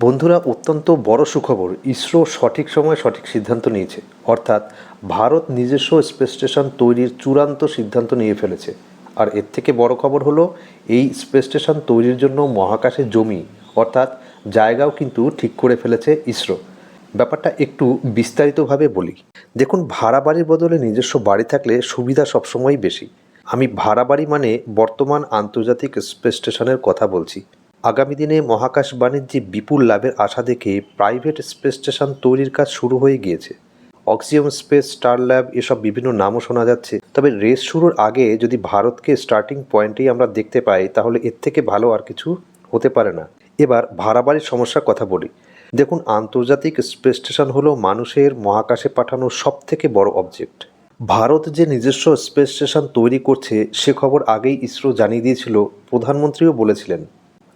বন্ধুরা, অত্যন্ত বড় সুখবর। ইসরো সঠিক সময়ে সঠিক সিদ্ধান্ত নিয়েছে। অর্থাৎ ভারত নিজস্ব স্পেস স্টেশন তৈরির চূড়ান্ত সিদ্ধান্ত নিয়ে ফেলেছে। আর এর থেকে বড় খবর হলো, এই স্পেস স্টেশন তৈরির জন্য মহাকাশে জমি, অর্থাৎ জায়গাও কিন্তু ঠিক করে ফেলেছে ইসরো। ব্যাপারটা একটু বিস্তারিতভাবে বলি। দেখুন ভাড়া বাড়ির বদলে নিজস্ব বাড়ি থাকলে সুবিধা সবসময়ই বেশি। আমি ভাড়া বাড়ি মানে বর্তমান আন্তর্জাতিক স্পেস স্টেশনের কথা বলছি। আগামী দিনে মহাকাশ বাণিজ্যে বিপুল লাভের আশা দেখে প্রাইভেট স্পেস স্টেশন তৈরির কাজ শুরু হয়ে গিয়েছে। অক্সিজেন স্পেস, স্টার ল্যাব, এসব বিভিন্ন নামও শোনা যাচ্ছে। তবে রেস শুরুর আগে যদি ভারতকে স্টার্টিং পয়েন্টেই আমরা দেখতে পাই, তাহলে এর থেকে ভালো আর কিছু হতে পারে না। এবার ভাড়া বাড়ির সমস্যার কথা বলি। দেখুন, আন্তর্জাতিক স্পেস স্টেশন হলো মানুষের মহাকাশে পাঠানো সব থেকে বড় অবজেক্ট। ভারত যে নিজস্ব স্পেস স্টেশন তৈরি করছে, সে খবর আগেই ইসরো জানিয়ে দিয়েছিল, প্রধানমন্ত্রীও বলেছিলেন।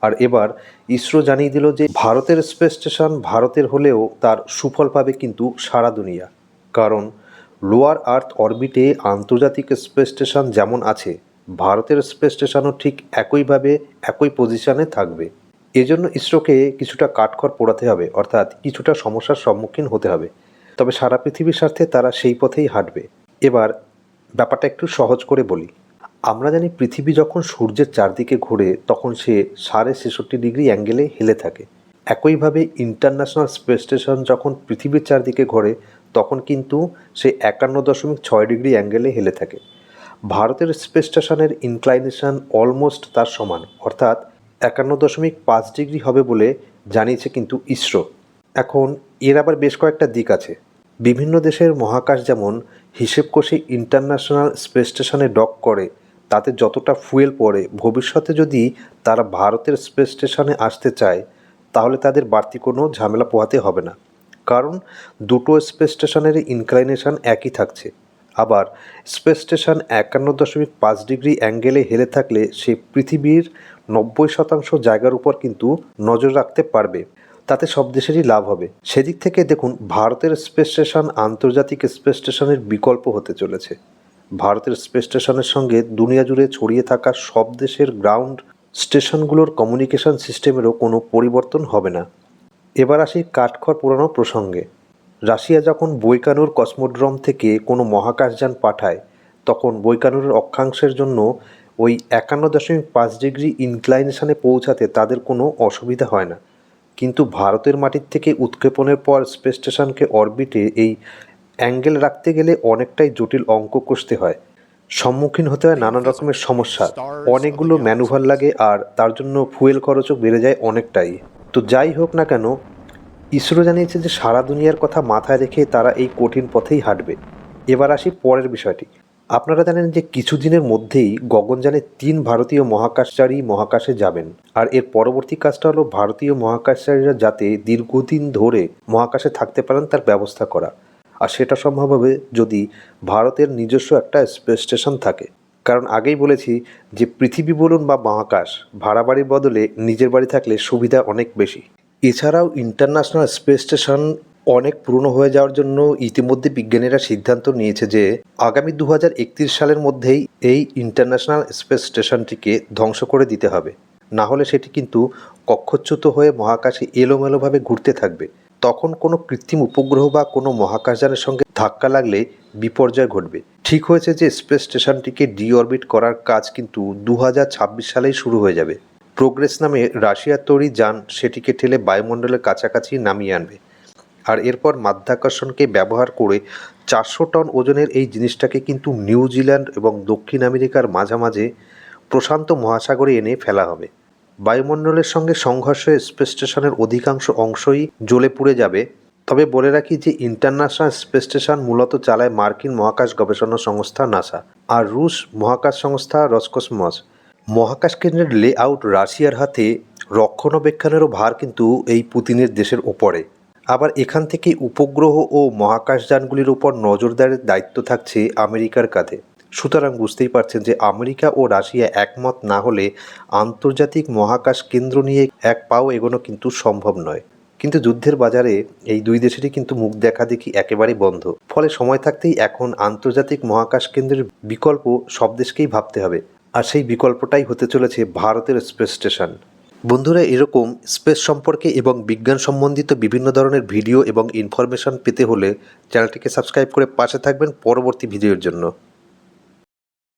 আর এবার ইসরো জানিয়ে দিল যে ভারতের স্পেস স্টেশন ভারতের হলেও তার সুফল পাবে কিন্তু সারা দুনিয়া। কারণ লোয়ার আর্থ অরবিটে আন্তর্জাতিক স্পেস স্টেশন যেমন আছে, ভারতের স্পেস স্টেশনও ঠিক একইভাবে একই পজিশনে থাকবে। এজন্য ইসরোকে কিছুটা কাঠখড় পোড়াতে হবে, অর্থাৎ কিছুটা সমস্যার সম্মুখীন হতে হবে। তবে সারা পৃথিবীর স্বার্থে তারা সেই পথেই হাঁটবে। এবার ব্যাপারটা একটু সহজ করে বলি। আমরা জানি পৃথিবী যখন সূর্যের চারদিকে ঘোরে, তখন সে সাড়ে ছেষট্টি ডিগ্রি অ্যাঙ্গেলে হেলে থাকে। একইভাবে ইন্টারন্যাশনাল স্পেস স্টেশন যখন পৃথিবীর চারদিকে ঘোরে, তখন কিন্তু সে একান্ন দশমিক ছয় ডিগ্রি অ্যাঙ্গেলে হেলে থাকে। ভারতের স্পেস স্টেশনের ইনক্লাইনেশন অলমোস্ট তার সমান, অর্থাৎ একান্ন দশমিক পাঁচ ডিগ্রি হবে বলে জানিয়েছে কিন্তু ইসরো। এখন এর আবার বেশ কয়েকটা দিক আছে। বিভিন্ন দেশের মহাকাশ যেমন হিসেব কষে ইন্টারন্যাশনাল স্পেস স্টেশনে ডক করে তাতে যতটা ফুয়েল পড়ে, ভবিষ্যতে যদি তারা ভারতের স্পেস স্টেশনে আসতে চায়, তাহলে তাদের বাড়তি কোনো ঝামেলা পোহাতে হবে না। কারণ দুটো স্পেস স্টেশনের ইনক্লাইনেশন একই থাকছে। আবার স্পেস স্টেশন একান্ন দশমিক পাঁচ ডিগ্রি অ্যাঙ্গেলে হেলে থাকলে সে পৃথিবীর নব্বই শতাংশ জায়গার উপর কিন্তু নজর রাখতে পারবে। তাতে সব দেশেরই লাভ হবে। সেদিক থেকে দেখুন, ভারতের স্পেস স্টেশন আন্তর্জাতিক স্পেস স্টেশনের বিকল্প হতে চলেছে। ভারতের স্পেস স্টেশনের সঙ্গে দুনিয়া জুড়ে ছড়িয়ে থাকা সব দেশের গ্রাউন্ড স্টেশনগুলোর কমিউনিকেশন সিস্টেমেরও কোনো পরিবর্তন হবে না। এবার আসি কাঠখড় পুরানো প্রসঙ্গে। রাশিয়া যখন বৈকানুর কসমোড্রম থেকে কোনো মহাকাশযান পাঠায়, তখন বৈকানুরের অক্ষাংশের জন্য ওই একান্ন দশমিক পাঁচ ডিগ্রি ইনক্লাইনেশনে পৌঁছাতে তাদের কোনো অসুবিধা হয় না। কিন্তু ভারতের মাটির থেকে উৎক্ষেপণের পর স্পেস স্টেশনকে অরবিটে এই অ্যাঙ্গেল রাখতে গেলে অনেকটাই জটিল অঙ্ক কষতে হয়। সম্মুখীন হতে হয় নানান রকমের সমস্যা। অনেকগুলো ম্যানুভার লাগে আর তার জন্য ফুয়েল খরচও বেড়ে যায় অনেকটাই। তো যাই হোক না কেন, ইসরো জানিয়েছে যে সারা দুনিয়ার কথা মাথায় রেখে তারা এই কঠিন পথেই হাঁটবে। এবার আসি পরের বিষয়টি। আপনারা জানেন যে কিছুদিনের মধ্যেই গগনযানে তিন ভারতীয় মহাকাশচারী মহাকাশে যাবেন। আর এর পরবর্তী কাজটা হলো ভারতীয় মহাকাশচারীরা যাতে দীর্ঘদিন ধরে মহাকাশে থাকতে পারেন তার ব্যবস্থা করা। আর সেটা সম্ভব হবে যদি ভারতের নিজস্ব একটা স্পেস স্টেশন থাকে। কারণ আগেই বলেছি যে পৃথিবী বলুন বা মহাকাশ, ভাড়া বাড়ির বদলে নিজের বাড়ি থাকলে সুবিধা অনেক বেশি। এছাড়াও ইন্টারন্যাশনাল স্পেস স্টেশন অনেক পুরনো হয়ে যাওয়ার জন্য ইতিমধ্যে বিজ্ঞানীরা সিদ্ধান্ত নিয়েছে যে আগামী দু হাজার একত্রিশ সালের মধ্যেই এই ইন্টারন্যাশনাল স্পেস স্টেশনটিকে ধ্বংস করে দিতে হবে। না হলে সেটি কিন্তু কক্ষচ্যুত হয়ে মহাকাশে এলোমেলোভাবে ঘুরতে থাকবে। তখন কোনো কৃত্রিম উপগ্রহ বা কোনো মহাকাশযানের সঙ্গে ধাক্কা লাগলে বিপর্যয় ঘটবে। ঠিক হয়েছে যে স্পেস স্টেশনটিকে ডিঅরবিট করার কাজ কিন্তু দু হাজার ছাব্বিশ সালেই শুরু হয়ে যাবে। প্রোগ্রেস নামে রাশিয়ার তৈরি যান সেটিকে ঠেলে বায়ুমণ্ডলের কাছাকাছি নামিয়ে আনবে। আর এরপর মাধ্যাকর্ষণকে ব্যবহার করে চারশো টন ওজনের এই জিনিসটাকে কিন্তু নিউজিল্যান্ড এবং দক্ষিণ আমেরিকার মাঝামাঝি প্রশান্ত মহাসাগরে এনে ফেলা হবে। বায়ুমণ্ডলের সঙ্গে সংঘর্ষে স্পেস স্টেশনের অধিকাংশ অংশই জ্বলে পুড়ে যাবে। তবে বলে রাখি যে ইন্টারন্যাশনাল স্পেস স্টেশন মূলত চালায় মার্কিন মহাকাশ গবেষণা সংস্থা নাসা আর রুশ মহাকাশ সংস্থা রসকসমস। মহাকাশ কেন্দ্রের লেআউট রাশিয়ার হাতে রক্ষণাবেক্ষণেরও ভার কিন্তু এই পুতিনের দেশের ওপরে। আবার এখান থেকে উপগ্রহ ও মহাকাশযানগুলির উপর নজরদারের দায়িত্ব থাকছে আমেরিকার কাঁধে। সুতরাং বুঝতেই পারছেন যে আমেরিকা ও রাশিয়া একমত না হলে আন্তর্জাতিক মহাকাশ কেন্দ্র নিয়ে এক পাও এগোনো কিন্তু সম্ভব নয়। কিন্তু যুদ্ধের বাজারে এই দুই দেশেরই কিন্তু মুখ দেখা দেখি একেবারেই বন্ধ। ফলে সময় থাকতেই এখন আন্তর্জাতিক মহাকাশ কেন্দ্রের বিকল্প সব দেশকেই ভাবতে হবে। আর সেই বিকল্পটাই হতে চলেছে ভারতের স্পেস স্টেশন। বন্ধুরা, এরকম স্পেস সম্পর্কে এবং বিজ্ঞান সম্বন্ধিত বিভিন্ন ধরনের ভিডিও এবং ইনফরমেশন পেতে হলে চ্যানেলটিকে সাবস্ক্রাইব করে পাশে থাকবেন পরবর্তী ভিডিওর জন্য।